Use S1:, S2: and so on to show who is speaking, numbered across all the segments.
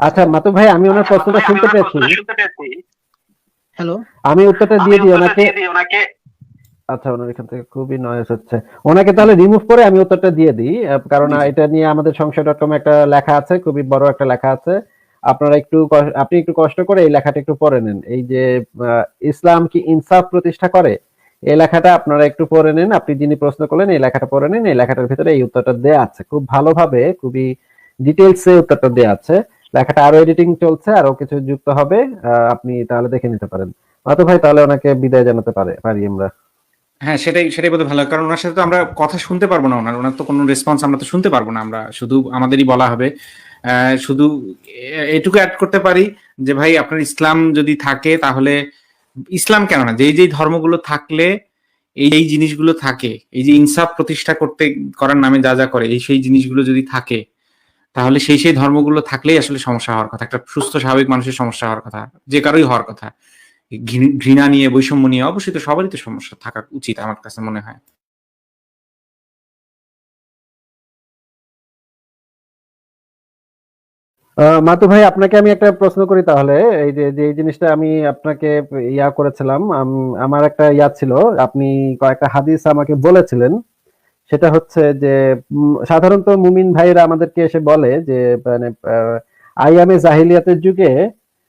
S1: আচ্ছা মাতু ভাই আমি ওনার প্রশ্নটা শুনতে পেয়েছি।
S2: হ্যালো।
S1: আমি উত্তরটা দিয়ে দিই ওনাকে। আচ্ছা ওনার এখান থেকে খুবই নয়েস হচ্ছে। ওনাকে তাহলে রিমুভ করে আমি উত্তরটা দিয়ে দিই কারণ। এটা নিয়ে আমাদের সংশয় ডট কম একটা লেখা আছে খুবই বড় একটা লেখা আছে। আপনারা একটু আপনি একটু কষ্ট করে এই লেখাটা একটু পড়ে নেন। এই যে আহ, ইসলাম কি ইনসাফ প্রতিষ্ঠা করে? এই লেখাটা আপনারা একটু পড়ে নেন। আপনি যিনি প্রশ্ন করলেন এই লেখাটা পড়ে নেন। এই লেখাটার ভিতরে এই উত্তরটা দেয়া আছে। খুব ভালোভাবে খুবই ডিটেলসে উত্তরটা দেয়া আছে। লেখাটা আরও এডিটিং চলছে, আরও কিছু যুক্ত হবে আপনি তাহলে দেখে নিতে পারেন। মাতু ভাই, তাহলে ওনাকে বিদায় জানাতে পারে, পারি আমরা।
S2: হ্যাঁ সেটাই সেটাই বোধহয় ভালো। কারণ ওনার সাথে তো আমরা কথা শুনতে পারব না ওনার ওনার তো কোনো রেসপন্স আমরা তো শুনতে পারব না আমরা, শুধু আমাদেরই বলা হবে। শুধু এটুকু অ্যাড করতে পারি যে ভাই, আপনার ইসলাম যদি থাকে তাহলে, ইসলাম কেন না, যেই যেই ধর্মগুলো থাকলে, এই এই জিনিসগুলো থাকে, এই যে ইনসাফ প্রতিষ্ঠা করতে, করার নামে যা যা করে, এই সেই জিনিসগুলো যদি থাকে তাহলে সেই সেই ধর্মগুলো থাকলেই আসলে সমস্যা হওয়ার কথা, একটা সুস্থ, স্বাভাবিক মানুষের সমস্যা হওয়ার কথা, যে কারোই হওয়ার কথা। ঘৃণা নিয়ে, বৈষম্য নিয়ে অবশ্যই তো সবারই তো সমস্যা থাকা উচিত আমার কাছে মনে হয়।
S1: মাতু ভাই, আপনাকে আমি একটা প্রশ্ন করি তাহলে। এই যে যে জিনিসটা আমি আপনাকে ইয়া করেছিলাম আমার একটা ইয়া ছিল, আপনি কয়েকটা হাদিস আমাকে বলেছিলেন। সেটা হচ্ছে যে সাধারণত মুমিন ভাইরা আমাদেরকে এসে বলে যে মানে আইয়ামে জাহিলিয়াতের যুগে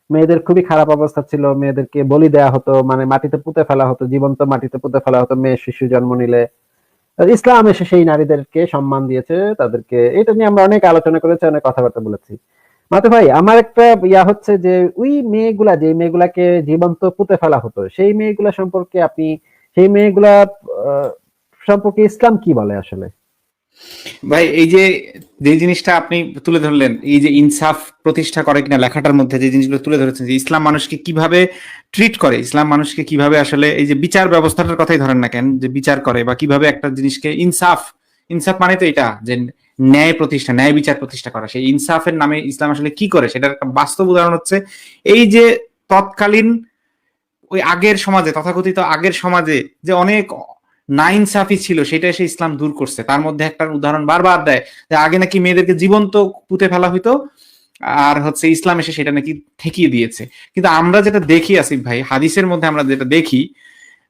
S1: মেয়েদের খুবই খারাপ অবস্থা ছিল, মেয়েদেরকে বলি দেয়া হতো মানে মাটিতে পুঁতে ফেলা হতো, জীবন্ত মাটিতে পুঁতে ফেলা হতো, মেয়ে শিশু জন্ম নিলে। ইসলাম এসে সেই নারীদেরকে সম্মান দিয়েছে, তাদেরকে, এটা নিয়ে আমরা অনেক আলোচনা করেছি, অনেক কথাবার্তা বলেছি। মাতে ভাই, আমার একটা ইয়া হচ্ছে যে, ওই মেয়েগুলা, যে মেয়েগুলাকে জীবন্ত পুঁতে ফেলা হতো, সেই মেয়েগুলা সম্পর্কে আপনি, সেই মেয়েগুলা সম্পর্কে ইসলাম কি বলে আসলে?
S2: ভাই, এই যে যে জিনিসটা আপনি তুলে ধরলেন, এই যে ইনসাফ প্রতিষ্ঠা করে কিনা লেখাটার মধ্যে যে জিনিসগুলো তুলে ধরেছেন, যে ইসলাম মানুষকে কীভাবে ট্রিট করে, ইসলাম মানুষকে কীভাবে আসলে এই যে বিচার ব্যবস্থাটার কথাই ধরেন না কেন, যে বিচার করে বা কীভাবে একটা জিনিসকে ইনসাফ ইনসাফ মানে তো এটা, যে ন্যায় প্রতিষ্ঠা, ন্যায় বিচার প্রতিষ্ঠা করা। সেই ইনসাফের নামে ইসলাম আসলে কি করে? সেটার একটা বাস্তব উদাহরণ হচ্ছে, এই যে তৎকালীন ওই আগের সমাজে, তথাকথিত আগের সমাজে যে অনেক নাইনসাফি ছিল, সেটা এসে ইসলাম দূর করছে। তার মধ্যে একটা উদাহরণ বারবার দেয় যে আগে নাকি মেয়েদেরকে জীবন্ত পুঁতে ফেলা হইতো, আর হচ্ছে ইসলাম এসে সেটা নাকি ঠেকিয়ে দিয়েছে। কিন্তু আমরা যেটা দেখি, আসিফ ভাই, হাদিসের মধ্যে আমরা যেটা দেখি,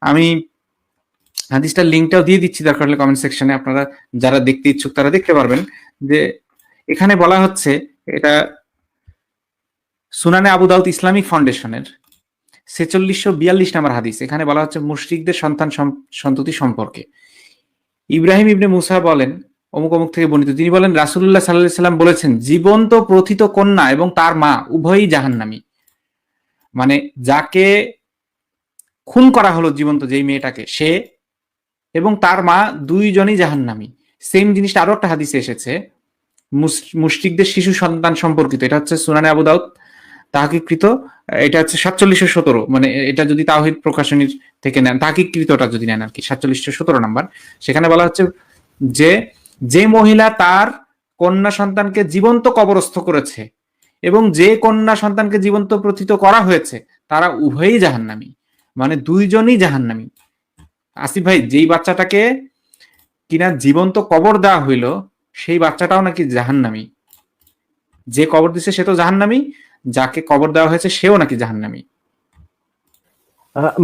S2: আমি হাদিসটার লিঙ্কটাও দিয়ে দিচ্ছি, দরকার হলে কমেন্ট সেকশনে আপনারা যারা দেখতে ইচ্ছুক তারা দেখতে পারবেন, যে এখানে বলা হচ্ছে, এটা সুনানে আবু দাউদ ইসলামিক ফাউন্ডেশনের ছেচল্লিশশো বিয়াল্লিশ নাম্বার হাদিস। এখানে বলা হচ্ছে মুশরিকদের সন্তান সন্ততি সম্পর্কে। ইব্রাহিম ইবনে মুসা বলেন, অমুক অমুক থেকে বর্ণিত, তিনি বলেন রাসুল্লাহ সাল্লাহ সাল্লাম বলেছেন, জীবন্ত প্রথিত কন্যা এবং তার মা উভয়ই জাহান্নামী। মানে যাকে খুন করা হলো জীবন্ত যেই মেয়েটাকে, সে এবং তার মা দুইজনই জাহান্নামী। সেম জিনিসটা আরও একটা হাদিসে এসেছে মুশরিকদের শিশু সন্তান সম্পর্কিত। এটা হচ্ছে সুনানে আবু দাউদ তাহাকিকৃত, এটা হচ্ছে সাতচল্লিশশো সতেরো মানে এটা যদি তাহিদ প্রকাশনীর থেকে নেন, তাহাকিকৃতটা যদি নেন আর কি সাতচল্লিশশো সতেরো নাম্বার, সেখানে বলা হচ্ছে যে যে মহিলা তার কন্যা সন্তানকে জীবন্ত কবরস্থ করেছে এবং যে কন্যা সন্তানকে জীবন্ত প্রথিত করা হয়েছে, তারা উভয়ই জাহান্নামী মানে দুইজনই জাহান্নামী। আসিফ ভাই, যেই বাচ্চাটাকে কিনা জীবন্ত কবর দেওয়া হইল, সেই বাচ্চাটাও নাকি জাহান্নামী। যে কবর দিছে সে তো জাহান্নামী যাকে কবর দেওয়া হয়েছে, সেও নাকি জাহান্নামী।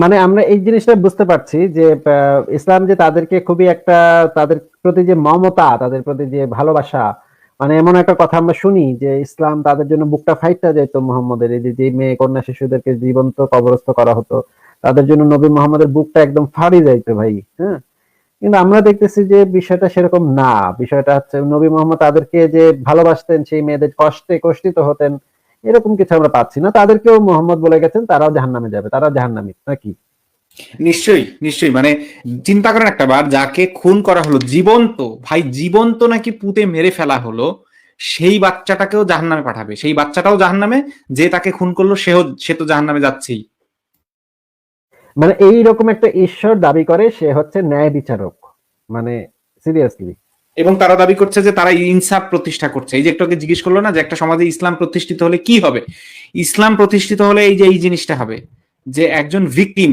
S1: মানে আমরা এই জিনিসটা বুঝতে পারছি যে ইসলাম যে তাদেরকে খুবই একটা, তাদের প্রতি যে মমতা, তাদের প্রতি যে ভালোবাসা মানে এমন একটা কথা আমরা শুনি যে, ইসলাম তাদের জন্য বুকটা ফাইটটা যেত মোহাম্মদের, এই যে মেয়ে কন্যা শিশুদেরকে জীবন্ত কবরস্থ করা হতো, তাদের জন্য নবী মোহাম্মদের বুকটা একদম ফাড়ি যাইতো ভাই হ্যাঁ? কিন্তু আমরা দেখতেছি যে, বিষয়টা সেরকম না। বিষয়টা হচ্ছে নবী মোহাম্মদ তাদেরকে যে ভালোবাসতেন, সেই মেয়েদের কষ্টে কষ্টিত হতেন এরকম কিছু আমরা পাচ্ছি না। তাদেরকেও মোহাম্মদ বলে গেছেন তারাও জাহান্নামে যাবে তারা জাহান্নামী নাকি?
S2: নিশ্চয়ই নিশ্চয়ই। মানে চিন্তা করেন একটা বার যাকে খুন করা হলো জীবন্ত ভাই জীবন্ত নাকি পুঁতে মেরে ফেলা হলো সেই বাচ্চাটাকেও জাহান্নামে পাঠাবে। সেই বাচ্চাটাও জাহান নামে যে তাকে খুন করল সেও সে তো জাহান্নামে যাচ্ছেই।
S1: মানে এই রকম একটা ঈশ্বর দাবি করে সে হচ্ছে ন্যায় বিচারক। মানে সিরিয়াসলি
S2: এবং তারা দাবি করছে যে তারা ইনসাফ প্রতিষ্ঠা করছে। এই যে একটু আগে জিজ্ঞেস করল না যে একটা সমাজে ইসলাম প্রতিষ্ঠিত হলে কি হবে? ইসলাম প্রতিষ্ঠিত হলে এই যে এই জিনিসটা হবে, যে একজন ভিকটিম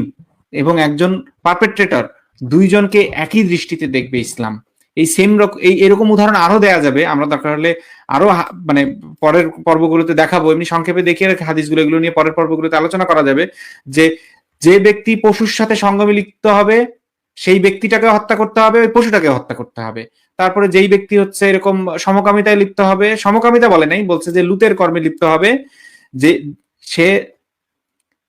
S2: এবং একজন পারপেট্রেটর দুইজনকে একই দৃষ্টিতে দেখবে ইসলাম। এই সেম এই এরকম উদাহরণ আরও দেয়া যাবে। আমরা দরকার হলে আরও মানে পরের পর্বগুলোতে দেখাবো। এমনি সংক্ষেপে দেখিয়ে রাখি হাদিসগুলো এগুলো নিয়ে পরের পর্বগুলোতে আলোচনা করা যাবে যে যে ব্যক্তি পশুর সাথে সঙ্গমে লিপ্ত হবে সেই ব্যক্তিটাকে হত্যা করতে হবে ওই পশুটাকে হত্যা করতে হবে। তারপরে যেই ব্যক্তি হচ্ছে এরকম সমকামিতায় লিপ্ত হবে সমকামিতা বলে নাই বলছে যে লুতের কর্মে লিপ্ত হবে যে সে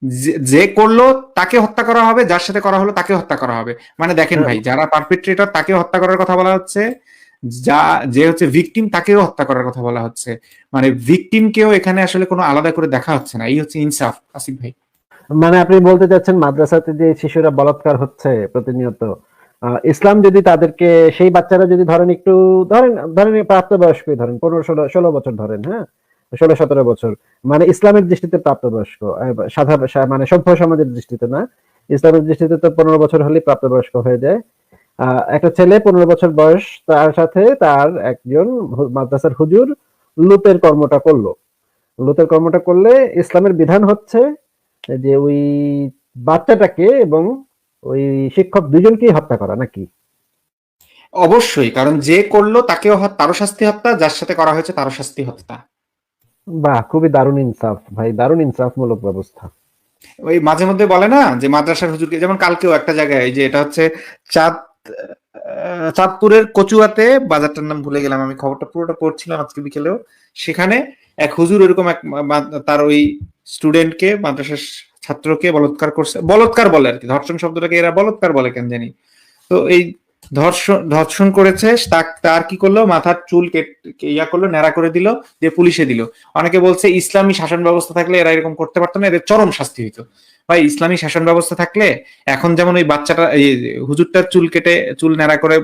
S2: যে- যে করল তাকে হত্যা করা হবে যার সাথে করা হলো তাকে হত্যা করা হবে। মানে দেখেন ভাই যারা পারপেট্রেটর তাকে হত্যা করার কথা বলা হচ্ছে যা যে হচ্ছে ভিকটিম তাকেও হত্যা করার কথা বলা হচ্ছে। মানে ভিকটিমকেও এখানে আসলে কোনো আলাদা করে দেখা হচ্ছে না। এই হচ্ছে ইনসাফ আসিফ ভাই।
S1: মানে আপনি বলতে চাচ্ছেন মাদ্রাসাতে যে শিশুরা বলাৎকার হচ্ছে প্রতিনিয়ত ইসলাম যদি তাদেরকে, সেই বাচ্চারা যদি ধরেন একটু, ধরেন ধরেন প্রাপ্তবয়স্ক ধরেন, পনেরো, ষোলো ষোলো বছর ধরেন হ্যাঁ? ষোলো, সতেরো বছর। মানে ইসলামের দৃষ্টিতে প্রাপ্তবয়স্ক সাধারণ মানে সভ্য সমাজের দৃষ্টিতে না? ইসলামের দৃষ্টিতে তো পনেরো বছর হলেই প্রাপ্তবয়স্ক হয়ে যায়। একটা ছেলে পনেরো বছর বয়স, তার সাথে তার একজন মাদ্রাসার হুজুর লুতের কর্মটা করল। লুতের কর্মটা করলে ইসলামের বিধান হচ্ছে যে ওই বাচ্চাটাকে এবং ওই শিক্ষক দুজনকেই হত্যা করা নাকি?
S2: অবশ্যই কারণ যে করল তাকেও তারও শাস্তি হত্যা যার সাথে করা হয়েছে তারও শাস্তি হত্যা।
S1: বাহ খুবই দারুণ ইনসাফ ভাই দারুণ ইনসাফমূলক ব্যবস্থা।
S2: ওই মাঝে মধ্যে বলে না যে মাদ্রাসার হুজুরকে যেমন কালকেও একটা জায়গায় যে এটা হচ্ছে চাঁদ চাঁদপুরের কচুয়াতে বাজারটার নাম ভুলে গেলাম আমি খবরটা পুরোটা পড়ছিলাম আজকে বিকেলেও সেখানে এক হুজুর এরকম এক তার ওই স্টুডেন্টকে, মাদ্রাসার ছাত্রকে বলৎকার করছে। বলৎকার বলে আর কি, ধর্ষণ শব্দটাকে এরা বলৎকার বলে কেন জানি। তো এই ধর্ষণ ধর্ষণ করেছে তার কি করল? মাথার চুল ইয়া করল, ন্যাড়া করে দিল, দিয়ে পুলিশে দিল। অনেকে বলছে ইসলামী শাসন ব্যবস্থা থাকলে এরা এরকম করতে পারতো না, এদের চরম শাস্তি হইতো। ভাই, ইসলামী শাসন ব্যবস্থা থাকলে এখন যেমন ওই বাচ্চাটা, এই হুজুরটার চুল কেটে, চুল ন্যাড়া করে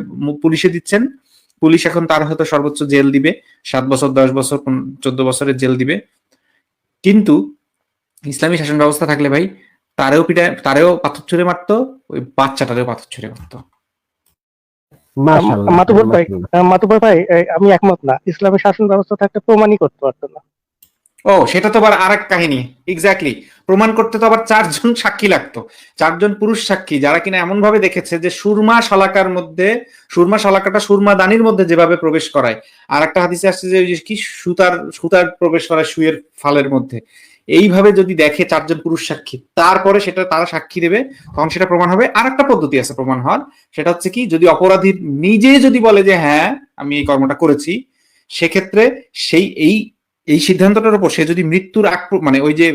S2: পুলিশে দিচ্ছেন, পুলিশ এখন তার হয়তো সর্বোচ্চ জেল দিবে, সাত বছর, দশ বছর চোদ্দ বছরের জেল দিবে। কিন্তু ইসলামী শাসন ব্যবস্থা থাকলে ভাই তারেও পিটায় তারেও পাথর ছুঁড়ে মারতো ওই বাচ্চাটারেও পাথর ছুঁড়ে মারতো।
S1: মাশাআল্লাহ
S3: মাতুবর ভাই। মাতুবর ভাই আমি একমত না। ইসলামের শাসন ব্যবস্থা থাকতে প্রমাণই করতে পারতো না।
S2: ও সেটা তো আবার আরেক কাহিনী। এক্স্যাক্টলি প্রমাণ করতে তো আবার চারজন সাক্ষী লাগতো। চারজন পুরুষ সাক্ষী যারা কিনা এমন ভাবে দেখেছে যে সুরমা শালাকার মধ্যে সুরমা শালাকাটা সুরমা দানির মধ্যে যেভাবে প্রবেশ করায়। আর একটা হাদিসে আসছে যে যে কি সুতার সুতার প্রবেশ করায় সুয়ের ফালের মধ্যে। এইভাবে যদি দেখে চারজন পুরুষ সাক্ষী, তারপরে সেটা তারা সাক্ষী দেবে, তখন সেটা প্রমাণ হবে। আর একটা পদ্ধতি আছে প্রমাণ হওয়ার, সেটা হচ্ছে কি, যদি অপরাধী নিজে যদি বলে যে হ্যাঁ আমি এই কর্মটা করেছি, সেক্ষেত্রে সেই, এই এই সিদ্ধান্তটার উপর সে যদি মৃত্যুর আগ মানে ওই যে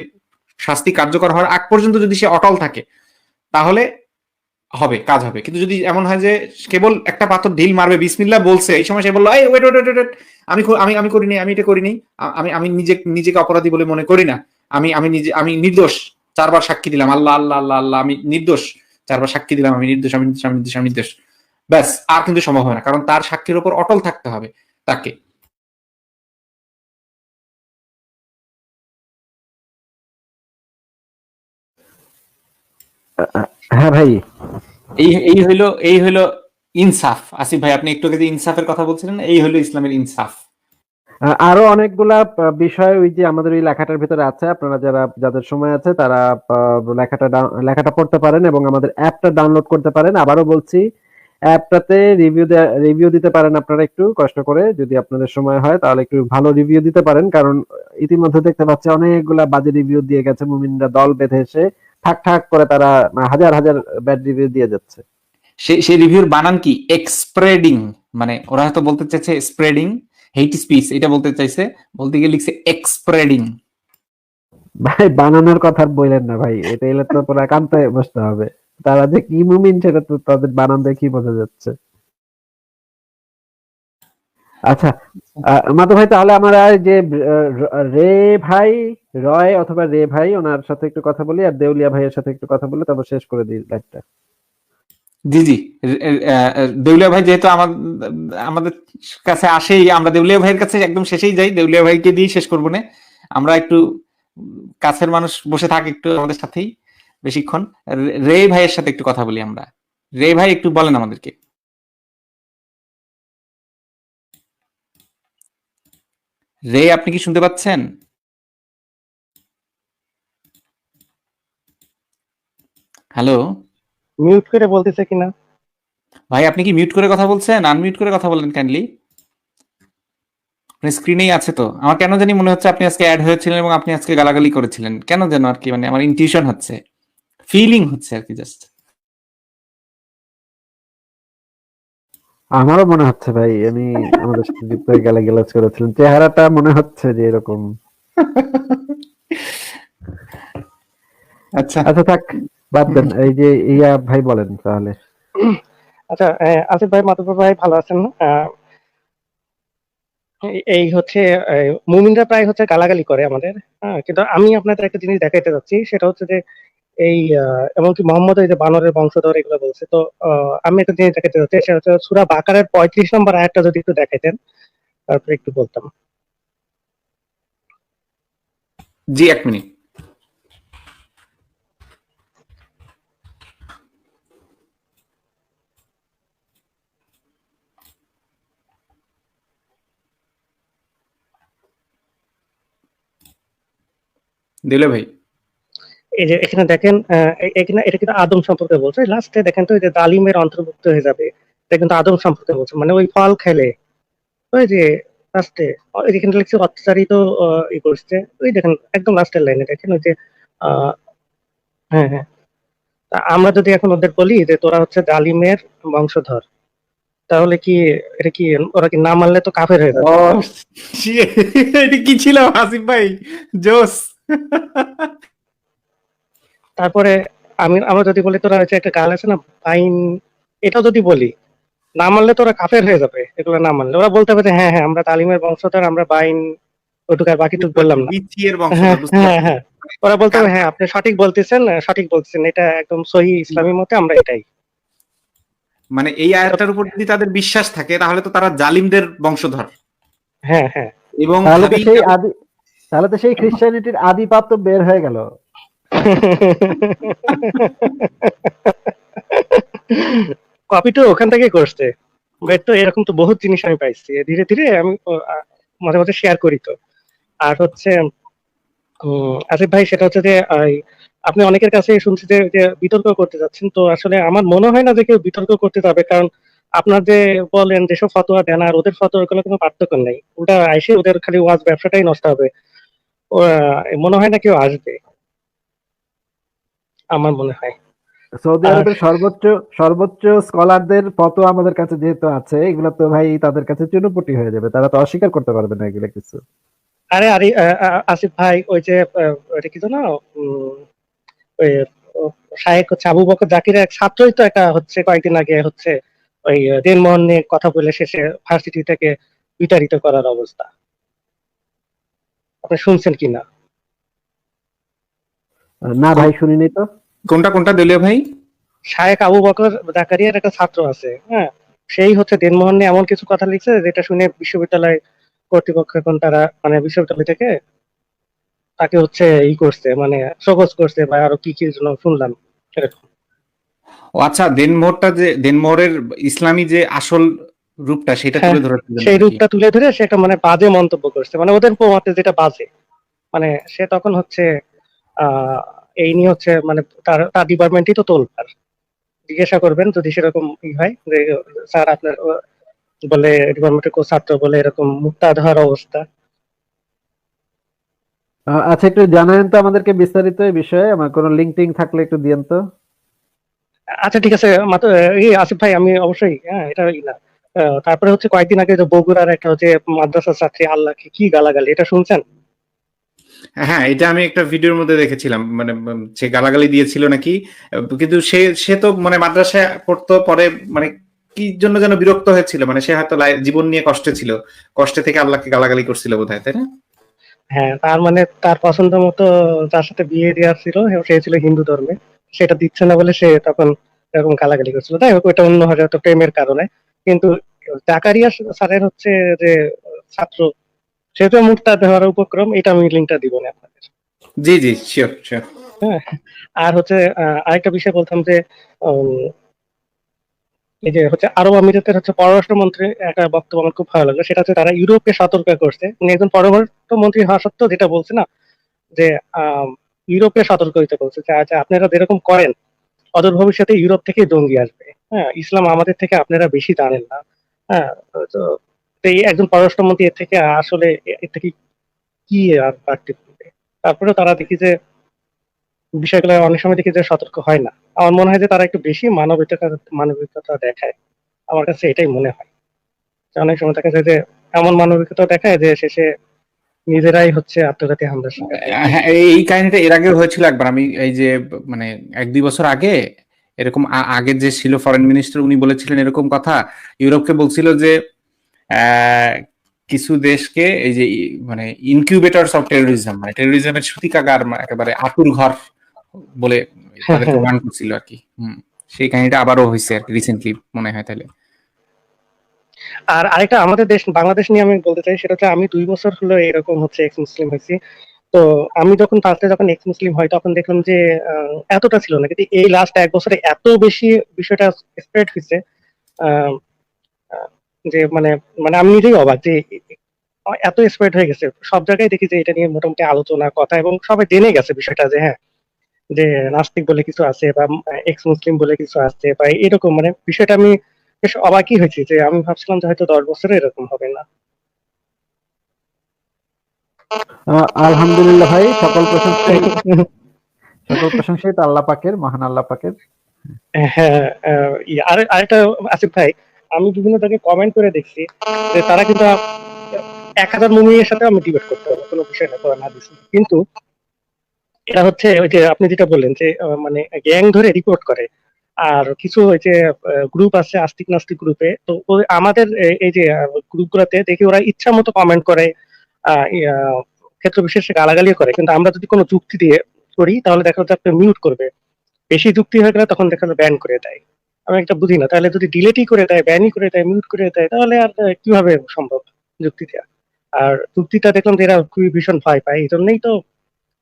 S2: শাস্তি কার্যকর হওয়ার আগ পর্যন্ত যদি সে অটল থাকে, তাহলে হবে, কাজ হবে। কিন্তু যদি এমন হয় যে, কেবল একটা পাথর ঢিল মারবে, বিসমিল্লাহ বলছে, এই সময় সে বলল, এই ওয়েট ওয়েট ওয়েট আমি আমি আমি করিনি, আমি এটা করিনি আমি আমি নিজে, নিজেকে অপরাধী বলে মনে করি না। আমি আমি নিজে আমি নির্দোষ। চারবার সাক্ষী দিলাম আল্লাহ আল্লাহ আল্লাহ আল্লাহ আমি নির্দোষ। চারবার সাক্ষী দিলাম আমি নির্দোষ আমি নির্দোষ আমি নির্দোষ আমি নির্দোষ। ব্যাস আর কিন্তু সম্ভব হয় না কারণ তার সাক্ষীর উপর অটল থাকতে হবে তাকে।
S1: হ্যাঁ ভাই।
S2: এই এই হইল এই হইল ইনসাফ। আসিফ ভাই আপনি একটু আগে ইনসাফের কথা বলছিলেন এই হলো ইসলামের ইনসাফ।
S1: আরও অনেকগুলা বিষয় ওই যে আমাদের ওই লেখাটার ভিতরে আছে। আপনারা যারা, যাদের সময় আছে, তারা লেখাটা লেখাটা পড়তে পারেন এবং আমাদের অ্যাপটা ডাউনলোড করতে পারেন। আবারও বলছি, অ্যাপটাতে রিভিউ রিভিউ দিতে পারেন আপনারা একটু কষ্ট করে। যদি আপনাদের সময় হয়, তাহলে একটু ভালো রিভিউ দিতে পারেন। কারণ ইতিমধ্যে দেখতে পাচ্ছি অনেকগুলা বাজে রিভিউ দিয়ে গেছে, মুমিনরা দল বেঁধে এসে ঠাক ঠাক করে তারা হাজার হাজার ব্যাড রিভিউ দিয়ে যাচ্ছে।
S2: সেই সেই রিভিউর বানান কি? এক্সপ্রেডিং মানে ওরা হয়তো বলতে চাইছে স্প্রেডিং হেইট স্পিচ এটা বলতে চাইছে বলতে গিয়ে লিখছে এক্সপ্রেডিং
S1: ভাই বানানোর কথা আর বললেন না ভাই এটা এলে তো পুরো কান্তে বসতে হবে। তারা যে কি মুমিন সেটা তো তাদের বানান দেখি বোঝা যাচ্ছে। আচ্ছা আহ, ভাই তাহলে আমরা যে রে ভাই রয় অথবা রে ভাই ওনার সাথে একটু কথা বলি আর দেউলিয়া ভাইয়ের সাথে একটু কথা বলে তারপর শেষ করে দিই লাইভটা
S2: জি জি। দেউলিয়া ভাই যেহেতু আমাদের আমাদের কাছে আসেই, আমরা দেউলিয়া ভাইয়ের কাছে একদম শেষেই যাই। দেউলিয়া ভাইকে দিয়ে শেষ করব না। আমরা একটু কাছের মানুষ বসে থাক একটু আমাদের সাথেই বেশিক্ষণ। রে ভাইয়ের সাথে একটু কথা বলি আমরা। রে ভাই, একটু বলেন আমাদেরকে। রে, আপনি কি শুনতে পাচ্ছেন? হ্যালো?
S3: মিউট করে বলতেছে কিনা?
S2: ভাই আপনি কি মিউট করে কথা বলছেন? আনমিউট করে কথা বলেন কাইন্ডলি স্ক্রিনেই আছে তো। আমার কেন জানি মনে হচ্ছে আপনি আজকে অ্যাড হয়েছিলেন এবং আপনি আজকে গালাগালি করেছিলেন। কেন যেন আর কি মানে আমার ইনটিউশন হচ্ছে। ফিলিং হচ্ছে আর কি জাস্ট
S1: আমারও মনে হচ্ছে ভাই আমি আমাদের সাথে যুক্ত হয়ে গেলে গেলাজ করেছিলেন। চেহারাটা মনে হচ্ছে যে এরকম।
S2: আচ্ছা।
S1: আচ্ছা থাক। বাদ দেন এই যে ইয়া ভাই বলেন তাহলে।
S3: আচ্ছা আসিফ ভাই মাতুব্বর ভাই ভালো আছেন? আহ, এই- হচ্ছে মুমিনরা প্রায় হচ্ছে গালাগালি করে আমাদের হ্যাঁ কিন্তু আমি আপনাদের একটা জিনিস দেখাইতে যাচ্ছি সেটা হচ্ছে যে এই এমনকি মোহাম্মদ এই যে বানরের বংশধর এগুলো বলছে তো আহ, আমি একটা জিনিস দেখাইতে যাচ্ছি সেটা হচ্ছে সুরা বাকারের পঁয়ত্রিশ নম্বর আয়াতটা যদি একটু দেখাইতেন তারপরে একটু বলতাম।
S2: জি এক মিনিট। দিলে ভাই।
S3: এই যে এখানে দেখেন আহ, এখানে এটা কিন্তু আদম সম্পর্কে বলছে। লাস্টে দেখেন তো এই যে ডালিমের অন্তর্ভুক্ত হয়ে যাবে। এটা কিন্তু আদম সম্পর্কে বলছে। মানে ওই ফল খেলে। ওই যে লাস্টে এখানে লিখছে অত্যাচারিত আহ, ই করছে। ওই দেখেন একদম লাস্টের লাইনে দেখেন ওই যে হ্যাঁ হ্যাঁ। আমরা যদি এখন ওদের বলি যে তোরা হচ্ছে ডালিমের বংশধর তাহলে কি এটা কি ওরা কি না মানলে তো কাফের হয়ে যাবে?
S2: এটা কি ছিল আসিফ ভাই? জোস
S3: তারপরে আমি আমরা যদি বলি তোরা হচ্ছে একটা গাল আছে না বাইন এটাও যদি বলি না মানলে তোরা কাফের হয়ে যাবে এগুলো না মানলে। ওরা বলতে পারে হ্যাঁ হ্যাঁ আমরা তালিমের বংশধর আমরা বাইন ওটুকু আর বাকিটুকু বললাম না। হ্যাঁ হ্যাঁ হ্যাঁ। ওরা বলতে হবে হ্যাঁ আপনি সঠিক বলতেছেন সঠিক বলতেছেন এটা একদম সহি ইসলামী মতে আমরা এটাই।
S2: মানে এই আয়াতটার উপর যদি তাদের বিশ্বাস থাকে তাহলে তো তারা জালিমদের বংশধর।
S3: হ্যাঁ হ্যাঁ।
S2: এবং
S1: তাহলে তো সেই খ্রিস্টানিটির আদি পাপ তো বের হয়ে গেল।
S3: কপি তো ওখান থেকে করছে। তো এরকম তো বহুত জিনিস আমি পাইছি। ধীরে ধীরে আমি মাঝে মাঝে শেয়ার করি তো। আর হচ্ছে আসিফ ভাই, সেটা হচ্ছে যে আপনি অনেকের কাছে শুনছি যে বিতর্ক করতে যাচ্ছেন। তো আসলে আমার মনে হয় না যে কেউ বিতর্ক করতে যাবে, কারণ আপনার যে বলেন, যেসব ফতোয়া দেন আর ওদের ফতোয়ার কোনো কোনো পার্থক্য নেই। ওটা আইসে ওদের খালি ওয়াজ ব্যবসাটাই নষ্ট হবে। মনে হয় না কেউ আসবে। আমার মনে হয়।
S1: সৌদি
S3: আর-
S1: আরবের সর্বোচ্চ সর্বোচ্চ স্কলারদের ফটো আমাদের কাছে যেহেতু আছে এগুলো তো ভাই তাদের কাছে চুনোপুটি হয়ে যাবে। তারা তো অস্বীকার করতে পারবে না এগুলো কিছু।
S3: আরে আরে আসিফ ভাই ওই যে ওইটা কি জানো ওই শায়েক হচ্ছে আবু বকর জাকিরের এক ছাত্রই তো একটা হচ্ছে কয়েকদিন আগে হচ্ছে ওই দেনমোহন নিয়ে কথা বলে শেষে ভার্সিটি থেকে বিতাড়িত করার অবস্থা। আপনি শুনছেন কি না?
S1: না ভাই শুনিনি তো।
S2: কোনটা কোনটা দলীয় ভাই?
S3: শায়েক আবু বকর জাকারিয়ার একটা ছাত্র আছে হ্যাঁ? সেই হচ্ছে দেনমোহন নিয়ে এমন কিছু কথা লিখছে যেটা শুনে বিশ্ববিদ্যালয় কর্তৃপক্ষ এখন তারা মানে বিশ্ববিদ্যালয় থেকে তাকে হচ্ছে ই করছে মানে সহজ করছে বা আরও কি কি যেন শুনলাম এরকম
S2: ও আচ্ছা দেনমোহরটা যে দেনমোহরের ইসলামী যে আসল রূপটা সেটা
S3: হ্যাঁ,
S2: তুলে ধরার
S3: সেই রূপটা তুলে ধরে সে একটা মানে বাজে মন্তব্য করছে। মানে ওদের মতে যেটা বাজে মানে সে তখন হচ্ছে আহ এই নিয়ে হচ্ছে মানে তার তার ডিপার্টমেন্টই তো তোলপার জিজ্ঞাসা করবেন যদি সেরকম ই হয় যে স্যার আপনার বলে ডিপার্টমেন্টের ছাত্র বলে এরকম মুক্তা ধর অবস্থা।
S1: আহ, আচ্ছা একটু জানাবেন তো আমাদেরকে বিস্তারিত এই বিষয়ে। আমার কোনো লিঙ্ক টিঙ্ক থাকলে একটু দিয়েন তো।
S3: আচ্ছা ঠিক আছে। মাত্র এই আসিফ ভাই আমি অবশ্যই হ্যাঁ এটা ই না। তারপরে হচ্ছে কয়েকদিন আগে যে বগুড়ার একটা হচ্ছে মাদ্রাসা ছাত্রী আল্লাহকে কি গালাগালি এটা শুনছেন?
S2: হ্যাঁ এটা আমি একটা ভিডিওর মধ্যে দেখেছিলাম মানে সে গালাগালি দিয়েছিল নাকি কিন্তু সে সে তো মানে মাদ্রাসায় পড়তো পরে মানে কি জন্য যেন বিরক্ত হয়েছিল মানে সে হয়তো জীবন নিয়ে কষ্টে ছিল কষ্টে থেকে আল্লাহকে গালাগালি করছিল বোধহয় তাই না?
S3: হ্যাঁ তার মানে তার পছন্দ মতো তার সাথে বিয়ে দেওয়ার ছিল সে ছিল হিন্দু ধর্মে সেটা দিচ্ছে না বলে সে তখন এরকম গালাগালি করছিল। তাই হোক ওটা অন্য হয়তো প্রেমের কারণে। কিন্তু জাকারিয়া স্যারের হচ্ছে যে ছাত্র সেটা মুক্তা দেওয়ার উপক্রম এটা আমি লিঙ্কটা দিব না আপনাদের।
S2: জি জি শিওর শিওর
S3: আর হচ্ছে আরেকটা বিষয় বলতাম যে এই যে হচ্ছে আরব আমিরাতের হচ্ছে পররাষ্ট্রমন্ত্রী একটা বক্তব্য আমার খুব ভালো লাগল সেটা হচ্ছে তারা ইউরোপকে সতর্ক করছে। উনি একজন পররাষ্ট্রমন্ত্রী হওয়া সত্ত্বেও যেটা বলছে না যে ইউরোপকে সতর্ক হইতে বলছে যে আচ্ছা আপনারা যেরকম করেন অদূর ভবিষ্যতে ইউরোপ থেকে জঙ্গি আসবে। হ্যাঁ ইসলাম আমাদের থেকে আপনারা বেশি জানেন না। হ্যাঁ তো এই একজন পররাষ্ট্রমন্ত্রী এর থেকে আসলে এর থেকে কি আর পারবে? তারপরে তারা দেখি যে বিষয়গুলো অনেক সময় দেখি যে সতর্ক হয় না। আমার মনে হয় যে তারা একটু বেশি মানবিকতা মানবিকতা দেখায়। আমার কাছে এটাই মনে হয়। অনেক সময় দেখা যায় যে এমন মানবিকতা দেখায় যে শেষে নিজেরাই হচ্ছে আত্মঘাতী শিকার। হ্যাঁ
S2: এই কাহিনীটা এর আগেও হয়েছিল একবার। আমি এই যে মানে এক দুই বছর আগে এরকম আগে যে ছিল ফরেন মিনিস্টার উনি বলেছিলেন এরকম কথা। ইউরোপকে বলছিল যে কিছু দেশকে এই যে মানে ইনকিউবেটরস অফ টেরোরিজম মানে টেরোরিজমের সূতিকাগার একেবারে আতুর ঘর বলে প্রমাণ করছিল আর কি। হুম সেই কাহিনীটা আবারও হয়েছে আর কি রিসেন্টলি মনে হয় তাহলে।
S3: আর আরেকটা আমাদের দেশ বাংলাদেশ নিয়ে আমি বলতে চাই সেটা হচ্ছে আমি দুই বছর হলো এরকম হচ্ছে এক্স মুসলিম হয়েছি। তো আমি যখন ফার্স্টে যখন এক্স মুসলিম হয় তখন দেখলাম যে এতটা ছিল না। কিন্তু এই লাস্ট এক বছরে এত বেশি বিষয়টা স্প্রেড হয়েছে যে মানে মানে আমি নিজেই অবাক যে, এত স্প্রেড হয়ে গেছে। সব জায়গায় দেখি যে এটা নিয়ে মোটামুটি আলোচনা, কথা, এবং সবাই জেনে গেছে বিষয়টা যে হ্যাঁ যে নাস্তিক বলে কিছু আছে বা এক্স মুসলিম বলে কিছু আছে বা এরকম। মানে বিষয়টা আমি বেশ অবাকই হয়েছি যে, আমি ভাবছিলাম যে হয়তো দশ বছরে এরকম হবে না।
S1: আলহামদুলিল্লাহ ভাই, সকল প্রশংসাই। সকল প্রশংসাই তো আল্লাহ পাকের, মহান আল্লাহ পাকের।
S3: হ্যাঁ আর, আরেকটা আসিফ ভাই, আমি বিভিন্ন জায়গায় কমেন্ট করে দেখছি যে তারা কিন্তু এক হাজার মুমিনের সাথে আমি ডিবেট করতে পারব, কোনো বিষয় না কোরআন হাদিস কিন্তু এটা হচ্ছে ওই যে আপনি যেটা বললেন যে মানে গ্যাং ধরে রিপোর্ট করে। আর কিছু ওই যে গ্রুপ আছে, আস্তিক নাস্তিক গ্রুপে তো আমাদের এই যে গ্রুপ গুলাতে দেখি ওরা ইচ্ছা মতো কমেন্ট করে ক্ষেত্র বিশেষে গালাগালি করে, কিন্তু আমরা যদি কোনো যুক্তি দিয়ে করি, তাহলে দেখা যাচ্ছে আপনি মিউট করবে। বেশি যুক্তি হয়ে গেলে তখন দেখা যাবে ব্যান করে দেয়। আমি একটা বুঝি না, তাহলে যদি ডিলেটই করে দেয় ব্যানই করে দেয় মিউট করে দেয়, তাহলে আর কীভাবে সম্ভব যুক্তি দেওয়া আর যুক্তিটা দেখলাম যে এরা খুবই ভীষণ ভয় পায় এই জন্যই তো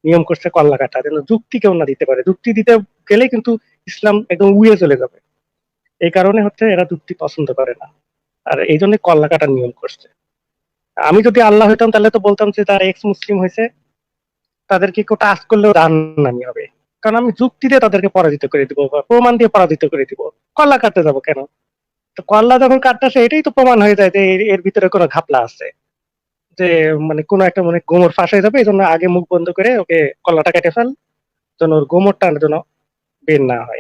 S3: নিয়ম করছে কল্লা কাটা যেন যুক্তি কেউ না দিতে পারে। যুক্তি দিতে গেলে কিন্তু ইসলাম একদম উড়ে চলে যাবে। এই কারণে হচ্ছে এরা যুক্তি পছন্দ করে না। আর এই জন্য কল্লা কাটার নিয়ম করছে। আমি যদি আল্লাহ হইতাম, তাহলে তো বলতাম যে তারা এক্স মুসলিম হয়েছে। তাদেরকে কেউ টাচ করলেও জাহান্নামি হবে। কারণ আমি যুক্তি দিয়ে তাদেরকে পরাজিত করে দিব বা প্রমাণ দিয়ে পরাজিত করে দিব। কল্লা কাটতে যাব কেন? তো কল্লা যখন কাটতেছে এটাই তো প্রমাণ হয়ে যায় যে এর- ভিতরে কোনো ঘাপলা আছে। যে মানে কোনো একটা মানে গোমর ফাঁস হয়ে যাবে, এই জন্য আগে মুখ বন্ধ করে ওকে কল্লাটা কেটে ফেল, যেন ওর গোমরটা যেন বের না হয়।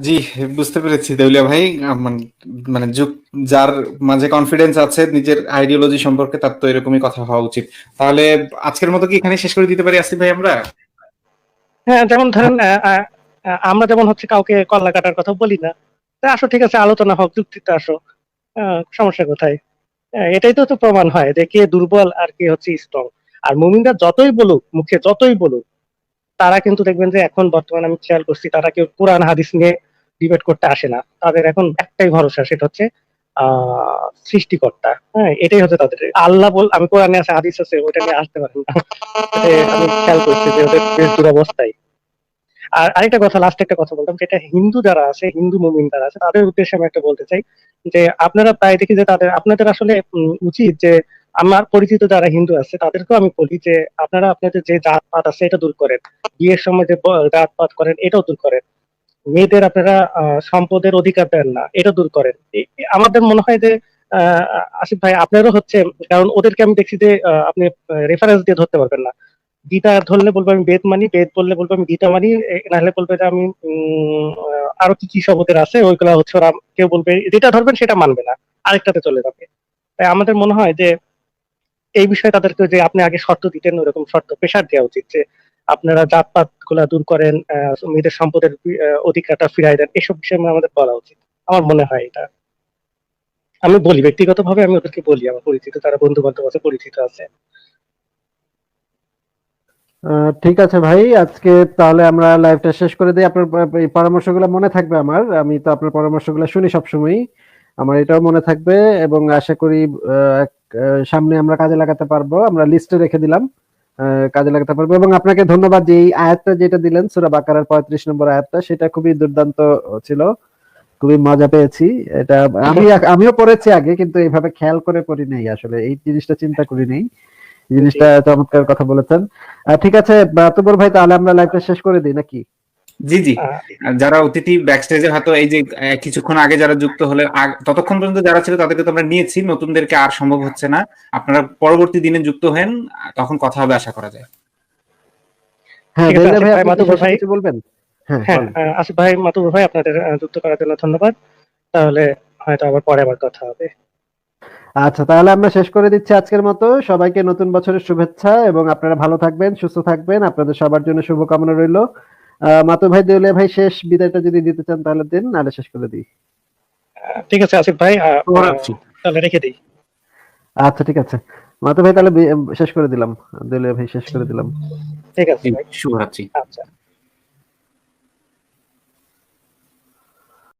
S2: জি, বুঝতে পেরেছি দেউলিয়া ভাই। মানে যুগ- যার মাঝে কনফিডেন্স আছে, নিজের আইডিওলজি সম্পর্কে তার তো এরকমই কথা হওয়া উচিত। তাহলে আজকের মতো কি এখানে শেষ করে দিতে পারি আসিফ ভাই আমরা?
S3: হ্যাঁ যেমন ধরেন আমরা যেমন হচ্ছে কাউকে কল্লা কাটার কথা বলি না, তা আসো, ঠিক আছে, আলোচনা হোক, যুক্তিতে আসো সমস্যা কোথায়? এটাই তো তো প্রমাণ হয় যে কে দুর্বল আর কে হচ্ছে স্ট্রং আর মুমিনরা যতই বলুক, মুখে যতই বলুক তারা কিন্তু দেখবেন যে এখন বর্তমানে আমি খেয়াল করছি তারা কেউ কোরআন, হাদিস নিয়ে ডিবেট করতে আসে না। তাদের এখন একটাই ভরসা, সেটা হচ্ছে, আহ, সৃষ্টিকর্তা। হ্যাঁ এটাই হচ্ছে তাদের। আল্লাহ বল, আমি কোরআনে আছে হাদিস আছে ওটা নিয়ে আসতে পারেন না। আমি খেয়াল করছি যে ওদের বেশ দুরবস্থায় আর আরেকটা কথা লাস্ট একটা কথা বলতাম যেটা হিন্দু যারা আছে, হিন্দু মুমিন যারা আছে, তাদের উদ্দেশ্যে আমি একটা বলতে চাই যে, আপনারা প্রায় দেখি যে তাদের, আপনাদের আসলে উচিত যে আমার পরিচিত যারা হিন্দু আছে, তাদেরকেও আমি বলি যে, আপনারা আপনাদের যে জাতপাত আছে, এটা দূর করেন। বিয়ের সময় যে ব- জাতপাত করেন, এটাও দূর করেন। মেয়েদের আপনারা সম্পদের অধিকার দেন না, এটা দূর করেন। আমাদের মনে হয় যে আসিফ ভাই, আপনারও হচ্ছে, কারণ ওদেরকে আমি দেখছি যে আপনি রেফারেন্স দিয়ে ধরতে পারবেন না। গীতা ধরলে বলব আমি বেদ মানি, বেদ বললে বলব আমি গীতা মানি নাহলে বলবে যে আমি আরও কি কি শব্দের আছে, ওইগুলা হচ্ছে ওরা কেউ বলবে, যেটা ধরবেন সেটা মানবে না। আরেকটাতে চলে যাবে। তাই আমাদের মনে হয় যে এই বিষয়ে তাদেরকে যে আপনি আগে শর্ত দিতেন, ওরকম শর্ত প্রেশার দেওয়া উচিত যে আপনারা জাতপাতগুলা দূর করেন মেয়েদের সম্পদের অধিকারটা ফিরাই দেন, এসব বিষয়ে আমাদের বলা উচিত। আমার মনে হয় এটা। আমি বলি, ব্যক্তিগতভাবে আমি ওদেরকে বলি, আমার পরিচিত তারা বন্ধু বান্ধব আছে, পরিচিত আছে।
S1: ঠিক আছে ভাই, আজকে তাহলে আমরা লাইভটা শেষ করে দিই। আপনার পরামর্শগুলো মনে থাকবে আমার। আমি তো আপনার পরামর্শগুলো শুনি সবসময়ই। আমার এটাও মনে থাকবে এবং আশা করি সামনে আমরা কাজে লাগাতে পারব। আমরা লিস্টে রেখে দিলাম কাজে লাগাতে পারব। এবং আপনাকে ধন্যবাদ যে এই আয়াতটা যেটা দিলেন, সুরা বাকারার পঁয়ত্রিশ নম্বর আয়াতটা, সেটা খুবই দুর্দান্ত ছিল। খুবই মজা পেয়েছি। এটা আমি আমিও পড়েছি আগে, কিন্তু এইভাবে খেয়াল করে পড়ি নাই আসলে। এই জিনিসটা চিন্তা করি নাই। জিনিসটা চমৎকার কথা বলেছেন। ঠিক আছে তুবর ভাই, তাহলে আমরা লাইভটা শেষ করে দিই, নাকি?
S2: জি জি। যারা অতিথি ব্যাকস্টেজে হয়তো এই যে কিছুক্ষণ আগে যারা যুক্ত হলে ততক্ষণ পর্যন্ত যারা ছিল তাদেরকে তো আমরা নিয়েছি নতুনদেরকে আর সম্ভব হচ্ছে না। আপনারা পরবর্তী দিনে যুক্ত হেন তখন কথা হবে আশা করা যায়।
S1: হ্যাঁ ভাই বলবেন? হ্যাঁ
S3: হ্যাঁ। আসিফ ভাই মাতুবর ভাই আপনাদের যুক্ত করার জন্য ধন্যবাদ। তাহলে হয়তো আবার পরে আবার কথা হবে।
S1: আচ্ছা তাহলে আমরা শেষ করে দিচ্ছি আজকের মতো। সবাইকে নতুন বছরের শুভেচ্ছা এবং আপনারা ভালো থাকবেন সুস্থ থাকবেন। আপনাদের সবার জন্য শুভকামনা রইল। মাতু ভাই দেউলিয়া ভাই শেষ বিদায়টা যদি দিতে চান তাহলে দিন নাহলে শেষ করে দিই।
S3: ঠিক আছে আসিফ ভাই তাহলে রেখে দিই।
S1: আচ্ছা ঠিক আছে। মাতু ভাই তাহলে শেষ করে দিলাম। দেউলিয়া ভাই শেষ করে দিলাম।
S3: ঠিক আছে ভাই।
S2: শুভরাত্রি।
S3: আচ্ছা।